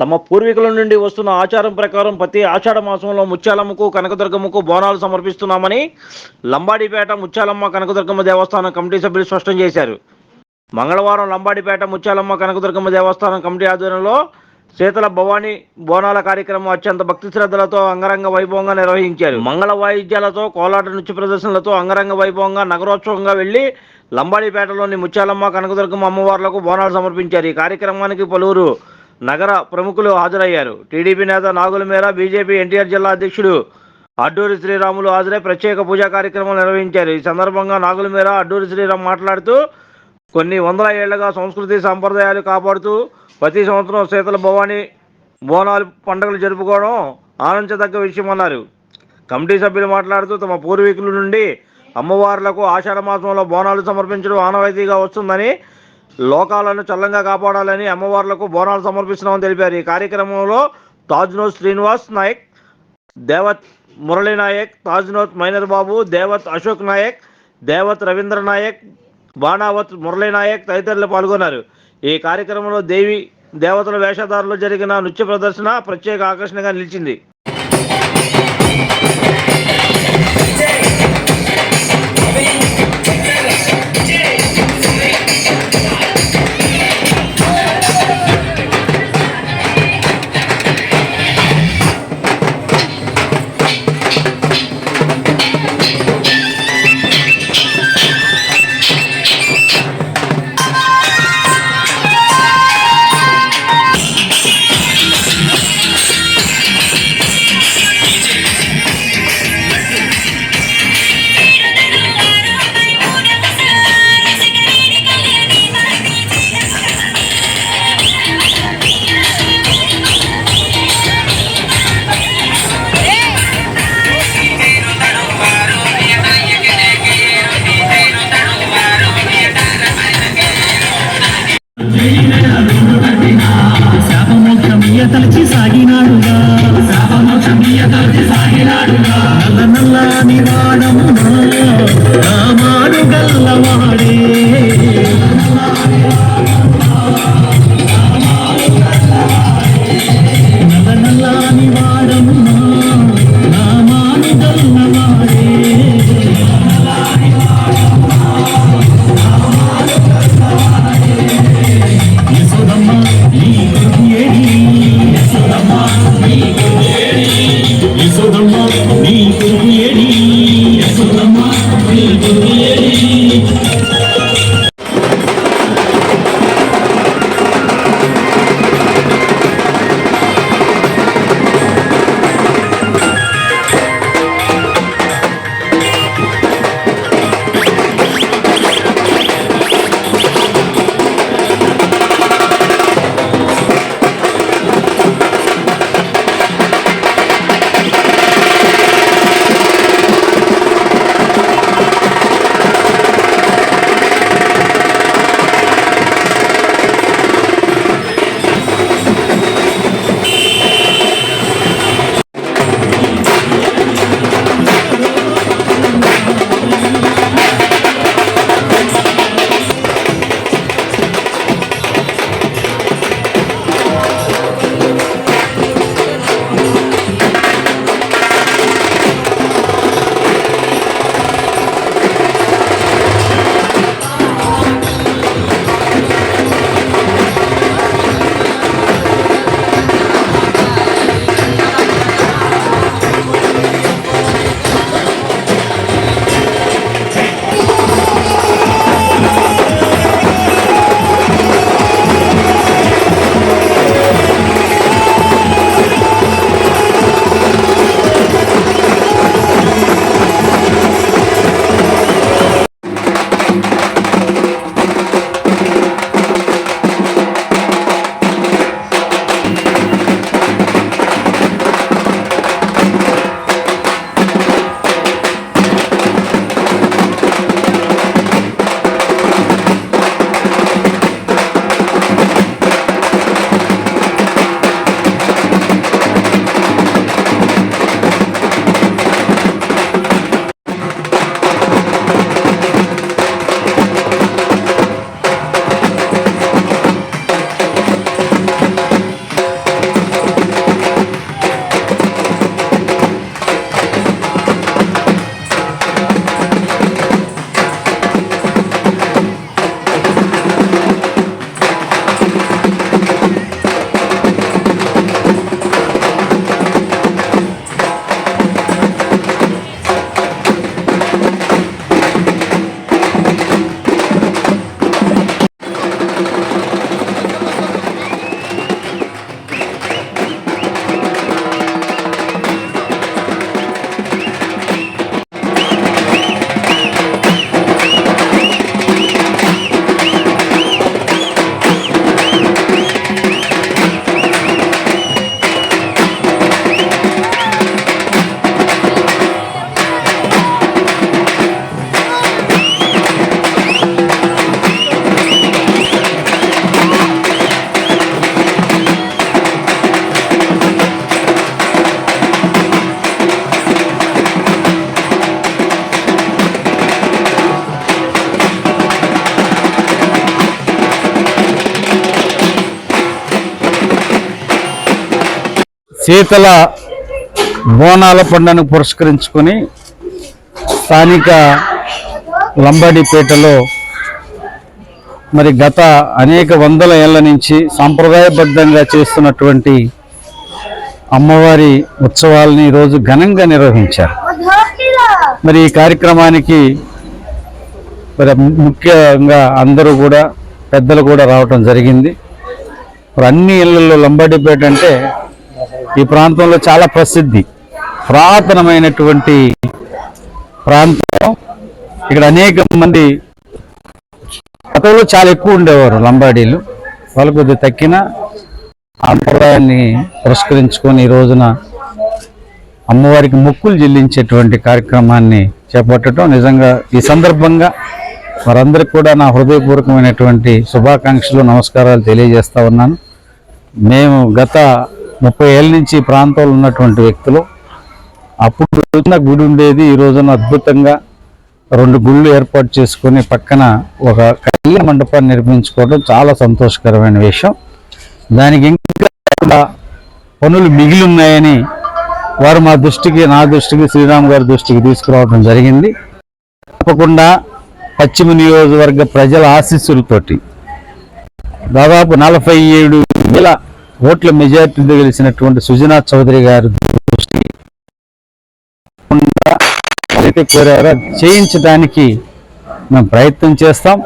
తమ పూర్వీకుల నుండి వస్తున్న ఆచారం ప్రకారం ప్రతి ఆషాఢ మాసంలో ముత్యాలమ్మకు కనకదుర్గమ్మకు బోనాలు సమర్పిస్తున్నామని లంబాడిపేట ముత్యాలమ్మ కనకదుర్గమ్మ దేవస్థానం కమిటీ సభ్యులు స్పష్టం చేశారు. మంగళవారం లంబాడిపేట ముత్యాలమ్మ కనకదుర్గమ్మ దేవస్థానం కమిటీ ఆధ్వర్యంలో శీతల భవానీ బోనాల కార్యక్రమం అత్యంత భక్తి శ్రద్ధలతో అంగరంగ వైభవంగా నిర్వహించారు. మంగళ వాయిద్యాలతో కోలాట నృత్య ప్రదర్శనలతో అంగరంగ వైభవంగా నగరోత్సవంగా వెళ్ళి లంబాడిపేటలోని ముత్యాలమ్మ కనకదుర్గమ్మ అమ్మవార్లకు బోనాలు సమర్పించారు. ఈ కార్యక్రమానికి పలువురు నగర ప్రముఖులు హాజరయ్యారు. టీడీపీ నేత నాగుల మేర బీజేపీ ఎన్టీఆర్ జిల్లా అధ్యక్షుడు అడ్డూరి శ్రీరాములు హాజరై ప్రత్యేక పూజా కార్యక్రమం నిర్వహించారు. ఈ సందర్భంగా నాగుల మేర అడ్డూరి శ్రీరామ్ మాట్లాడుతూ కొన్ని వందల ఏళ్ళుగా సంస్కృతి సాంప్రదాయాలు కాపాడుతూ ప్రతి సంవత్సరం శీతల భవానీ బోనాలు పండుగలు జరుపుకోవడం ఆనందించదగ్గ విషయమన్నారు కమిటీ సభ్యులు మాట్లాడుతూ తమ పూర్వీకుల నుండి అమ్మవార్లకు ఆషాఢ మాసంలో బోనాలు సమర్పించడం ఆనవాయితీగా వస్తుందని లోకాలను చల్లంగా కాపాడాలని అమ్మవార్లకు బోనాలు సమర్పిస్తున్నామని తెలిపారు. ఈ కార్యక్రమంలో తాజ్నోత్ శ్రీనివాస్ నాయక్ దేవత్ మురళీ నాయక్ తాజ్నోత్ మైనర్ బాబు దేవత్ అశోక్ నాయక్ దేవత్ రవీంద్ర నాయక్ బాణావత్ మురళీ నాయక్ తదితరులు పాల్గొన్నారు. ఈ కార్యక్రమంలో దేవి దేవతల వేషధారులు జరిగిన నృత్య ప్రదర్శన ప్రత్యేక ఆకర్షణగా నిలిచింది. శీతల బోనాల పండుగను పురస్కరించుకొని స్థానిక లంబాడిపేటలో మరి గత అనేక వందల ఏళ్ళ నుంచి సాంప్రదాయబద్ధంగా చేస్తున్నటువంటి అమ్మవారి ఉత్సవాలని ఈరోజు ఘనంగా నిర్వహించారు. మరి ఈ కార్యక్రమానికి మరి ముఖ్యంగా అందరూ కూడా పెద్దలు కూడా రావటం జరిగింది. మరి అన్ని ఇళ్ళలో లంబాడిపేట అంటే ఈ ప్రాంతంలో చాలా ప్రసిద్ధి. పురాతనమైనటువంటి ప్రాంతం. ఇక్కడ అనేక మంది గతంలో చాలా ఎక్కువ ఉండేవారు లంబాడీలు. వాళ్ళు కొద్దిగా తక్కిన సాంప్రదాయాన్ని పురస్కరించుకొని ఈ రోజున అమ్మవారికి మొక్కులు చెల్లించేటువంటి కార్యక్రమాన్ని చేపట్టడం నిజంగా ఈ సందర్భంగా వారందరికీ కూడా నా హృదయపూర్వకమైనటువంటి శుభాకాంక్షలు నమస్కారాలు తెలియజేస్తా ఉన్నాను. మేము గత ముప్పై ఏళ్ళ నుంచి ప్రాంతంలో ఉన్నటువంటి వ్యక్తులు అప్పుడు నా గుడి ఉండేది. ఈ రోజున అద్భుతంగా రెండు గుళ్ళు ఏర్పాటు చేసుకొని పక్కన ఒక కళ్యాణ మండపాన్ని నిర్మించుకోవడం చాలా సంతోషకరమైన విషయం. దానికి ఇంకా పనులు మిగిలి ఉన్నాయని వారు మా దృష్టికి నా దృష్టికి శ్రీరామ్ గారి దృష్టికి తీసుకురావడం జరిగింది. తప్పకుండా పశ్చిమ నియోజకవర్గ ప్రజల ఆశీస్సులతోటి దాదాపు నలభై ఏడు వేల ఓట్ల మెజార్టీతో గెలిచినటువంటి సుజనా చౌదరి గారు దృష్టి ఏదైతే కోరారో? చేయించడానికి మేము ప్రయత్నం చేస్తాం.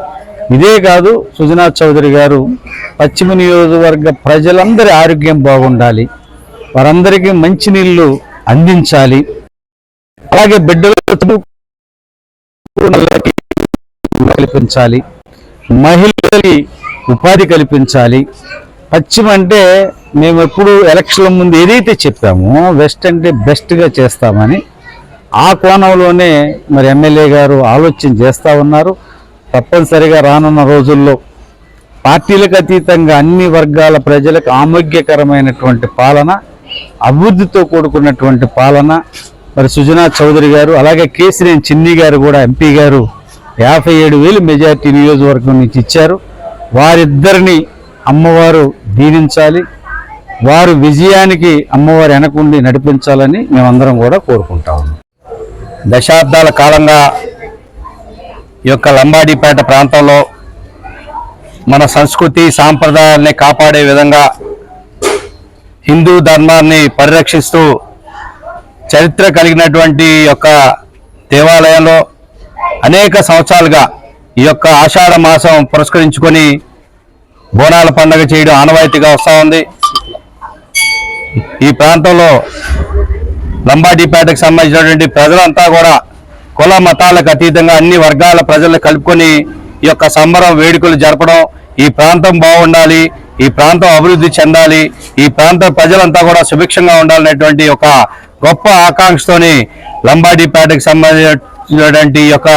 ఇదే కాదు సుజనా చౌదరి గారు పశ్చిమ నియోజకవర్గ ప్రజలందరి ఆరోగ్యం బాగుండాలి. వారందరికీ మంచినీళ్ళు అందించాలి. అలాగే బిడ్డలు కల్పించాలి. మహిళలకి ఉపాధి కల్పించాలి. పశ్చిమ అంటే మేము ఎప్పుడు ఎలక్షన్ల ముందు ఏదైతే చెప్పామో వెస్ట్ అంటే బెస్ట్గా చేస్తామని ఆ కోణంలోనే మరి ఎమ్మెల్యే గారు ఆలోచన చేస్తూ ఉన్నారు. తప్పనిసరిగా రానున్న రోజుల్లో పార్టీలకు అతీతంగా అన్ని వర్గాల ప్రజలకు ఆరోగ్యకరమైనటువంటి పాలన అభివృద్ధితో కూడుకున్నటువంటి పాలన. మరి సుజనా చౌదరి గారు అలాగే కేసినేని చిన్ని గారు కూడా ఎంపీ గారు యాభై ఏడు వేలు మెజార్టీ నియోజకవర్గం నుంచి ఇచ్చారు. వారిద్దరిని అమ్మవారు దీవించాలి. వారు విజయానికి అమ్మవారి వెనకుండి నడిపించాలని మేమందరం కూడా కోరుకుంటా ఉన్నాం. దశాబ్దాల కాలంగా ఈ యొక్క లంబాడిపేట ప్రాంతంలో మన సంస్కృతి సాంప్రదాయాల్ని కాపాడే విధంగా హిందూ ధర్మాన్ని పరిరక్షిస్తూ చరిత్ర కలిగినటువంటి యొక్క దేవాలయంలో అనేక సంవత్సరాలుగా ఈ యొక్క ఆషాఢ మాసం పురస్కరించుకొని బోనాల పండగ చేయడం ఆనవాయితీగా వస్తూ ఉంది. ఈ ప్రాంతంలో లంబాడీపేటకు సంబంధించినటువంటి ప్రజలంతా కూడా కుల మతాలకు అతీతంగా అన్ని వర్గాల ప్రజలను కలుపుకొని ఈ యొక్క సంబరం వేడుకలు జరపడం ఈ ప్రాంతం బాగుండాలి ఈ ప్రాంతం అభివృద్ధి చెందాలి ఈ ప్రాంత ప్రజలంతా కూడా సుభిక్షంగా ఉండాలనేటువంటి ఒక గొప్ప ఆకాంక్షతోని లంబాడీపేటకు సంబంధించినటువంటి ఈ యొక్క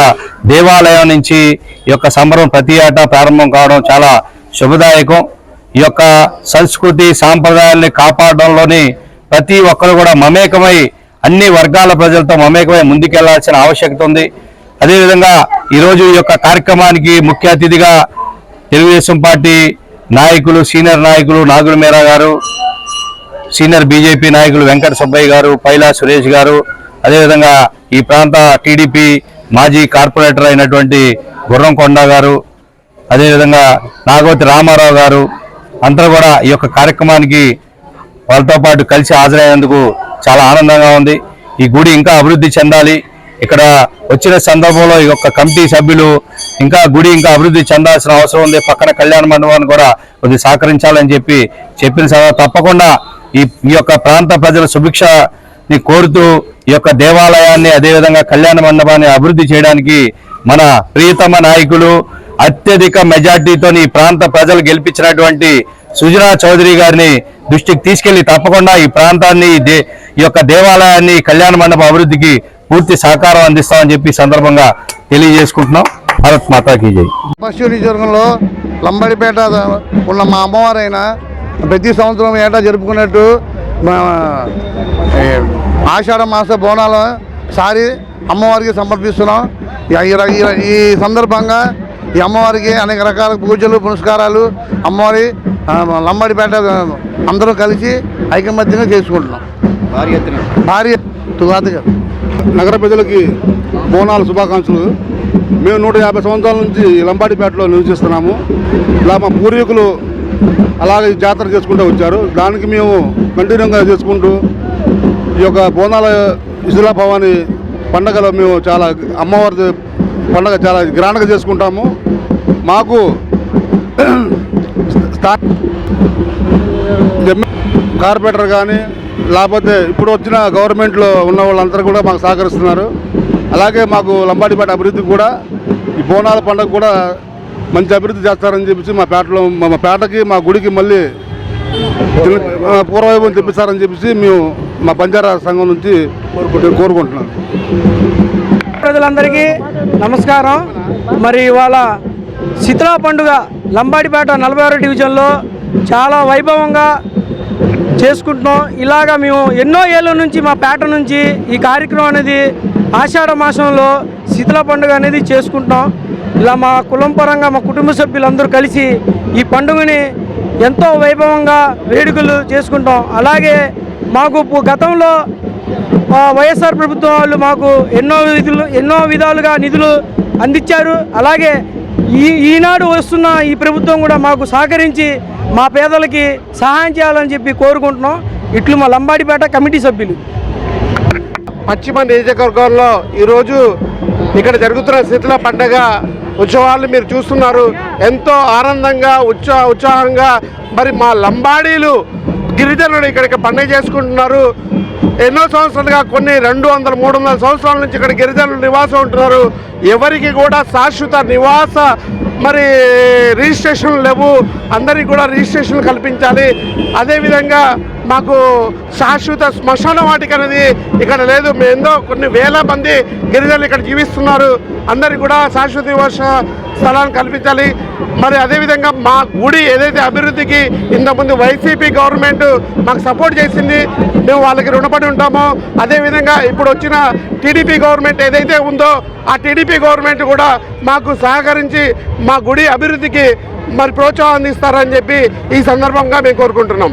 దేవాలయం నుంచి ఈ యొక్క సంబరం ప్రతి ఏటా ప్రారంభం కావడం చాలా శుభదాయకం. ఈ యొక్క సంస్కృతి సాంప్రదాయాల్ని కాపాడడంలోని ప్రతి ఒక్కరు కూడా మమేకమై అన్ని వర్గాల ప్రజలతో మమేకమై ముందుకెళ్ళాల్సిన ఆవశ్యకత ఉంది. అదేవిధంగా ఈరోజు ఈ యొక్క కార్యక్రమానికి ముఖ్య అతిథిగా తెలుగుదేశం పార్టీ నాయకులు సీనియర్ నాయకులు నాగుల మేరా గారు సీనియర్ బీజేపీ నాయకులు వెంకట సుబ్బయ్య గారు పైలా సురేష్ గారు అదేవిధంగా ఈ ప్రాంత టీడీపీ మాజీ కార్పొరేటర్ అయినటువంటి గుర్రం కొండ గారు అదేవిధంగా నాగవతి రామారావు గారు అందరూ కూడా ఈ యొక్క కార్యక్రమానికి వాళ్ళతో పాటు కలిసి హాజరైనందుకు చాలా ఆనందంగా ఉంది. ఈ గుడి ఇంకా అభివృద్ధి చెందాలి. ఇక్కడ వచ్చిన సందర్భంలో ఈ యొక్క కమిటీ సభ్యులు ఇంకా గుడి ఇంకా అభివృద్ధి చెందాల్సిన అవసరం ఉంది. పక్కన కళ్యాణ మండపాన్ని కూడా కొద్దిగా సహకరించాలని చెప్పి చెప్పిన సభ తప్పకుండా ఈ ఈ యొక్క ప్రాంత ప్రజల సుభిక్షని కోరుతూ ఈ యొక్క దేవాలయాన్ని అదేవిధంగా కళ్యాణ మండపాన్ని అభివృద్ధి చేయడానికి మన ప్రియతమ నాయకులు అత్యధిక మెజార్టీతో ఈ ప్రాంత ప్రజలు గెలిపించినటువంటి సుజనా చౌదరి గారిని దృష్టికి తీసుకెళ్ళి తప్పకుండా ఈ ప్రాంతాన్ని ఈ దే- ఈ యొక్క దేవాలయాన్ని కళ్యాణ మండప అభివృద్ధికి పూర్తి సహకారం అందిస్తామని చెప్పి సందర్భంగా తెలియజేసుకుంటున్నాం. భారత్ మాతాకి జై. పశ్చిమ నియోజకవర్గంలో లంబడిపేట ఉన్న మా అమ్మవారైన ప్రతి సంవత్సరం ఏటా జరుపుకున్నట్టు ఆషాఢ మాస బోనాల సారి అమ్మవారికి సమర్పిస్తున్నాం. ఈ సందర్భంగా ఈ అమ్మవారికి అనేక రకాల పూజలు పునస్కారాలు అమ్మవారి లంబాడిపేట అందరూ కలిసి ఐకమత్యంగా చేసుకుంటున్నాం. భారీ తుగాతగా నగర ప్రజలకి బోనాల శుభాకాంక్షలు. మేము నూట యాభై సంవత్సరాల నుంచి లంబాడిపేటలో నివసిస్తున్నాము. ఇలా మా పూర్వీకులు అలాగే జాతర చేసుకుంటూ వచ్చారు. దానికి మేము కంటిన్యూగా చేసుకుంటూ ఈ యొక్క బోనాల ఇసులా భవాని పండగలో మేము చాలా అమ్మవారి పండగ చాలా గ్రాండ్గా చేసుకుంటాము. మాకు కార్పొరేటర్ కానీ లేకపోతే ఇప్పుడు వచ్చిన గవర్నమెంట్లో ఉన్న వాళ్ళందరూ కూడా మాకు సహకరిస్తున్నారు. అలాగే మాకు లంబాడిపేట అభివృద్ధికి కూడా ఈ బోనాల పండుగ కూడా మంచి అభివృద్ధి చేస్తారని చెప్పేసి మా పేటలో మా పేటకి మా గుడికి మళ్ళీ పూర్వవైభవం తెప్పిస్తారని చెప్పేసి మేము మా బంజారా సంఘం నుంచి కోరుకుంటున్నాం. ప్రజలందరికీ నమస్కారం. మరి ఇవాళ శిథిలా పండుగ లంబాడిపేట నలభై ఆరో డివిజన్లో చాలా వైభవంగా చేసుకుంటున్నాం. ఇలాగా మేము ఎన్నో ఏళ్ళ నుంచి మా పేట నుంచి ఈ కార్యక్రమం అనేది ఆషాఢ మాసంలో శీతల పండుగ అనేది చేసుకుంటున్నాం. ఇలా మా కులం పరంగా మా కుటుంబ సభ్యులందరూ కలిసి ఈ పండుగని ఎంతో వైభవంగా వేడుకలు చేసుకుంటాం అలాగే మాకు గతంలో వైఎస్ఆర్ ప్రభుత్వం వాళ్ళు మాకు ఎన్నో విధులు ఎన్నో విధాలుగా నిధులు అందించారు. అలాగే ఈ ఈనాడు వస్తున్న ఈ ప్రభుత్వం కూడా మాకు సహకరించి మా పేదలకి సహాయం చేయాలని చెప్పి కోరుకుంటున్నాం. ఇట్లు మా లంబాడిపేట కమిటీ సభ్యులు. పశ్చిమ నియోజకవర్గంలో ఈరోజు ఇక్కడ జరుగుతున్న శీతల పండగ ఉత్సవాలు మీరు చూస్తున్నారు. ఎంతో ఆనందంగా ఉత్సా ఉత్సాహంగా మరి మా లంబాడీలు గిరిజనులు ఇక్కడ పండుగ చేసుకుంటున్నారు. ఎన్నో సంవత్సరాలుగా కొన్ని రెండు వందల మూడు వందల సంవత్సరాల నుంచి ఇక్కడ గిరిజనులు నివాసం ఉంటున్నారు. ఎవరికి కూడా శాశ్వత నివాస మరి రిజిస్ట్రేషన్ లేవు. అందరికీ కూడా రిజిస్ట్రేషన్ కల్పించాలి. అదేవిధంగా మాకు శాశ్వత శ్మశాన వాటిక అనేది ఇక్కడ లేదు. ఎంతో కొన్ని వేల మంది గిరిజనులు ఇక్కడ జీవిస్తున్నారు. అందరికీ కూడా శాశ్వత నివాస స్థలాన్ని కల్పించాలి. మరి అదేవిధంగా మా గుడి ఏదైతే అభివృద్ధికి ఇంతకుముందు వైసీపీ గవర్నమెంట్ మాకు సపోర్ట్ చేసింది మేము వాళ్ళకి రుణపడి ఉంటామో. అదేవిధంగా ఇప్పుడు వచ్చిన టీడీపీ గవర్నమెంట్ ఏదైతే ఉందో ఆ టీడీపీ గవర్నమెంట్ కూడా మాకు సహకరించి మా గుడి అభివృద్ధికి మరి ప్రోత్సాహం అందిస్తారని చెప్పి ఈ సందర్భంగా మేము కోరుకుంటున్నాం.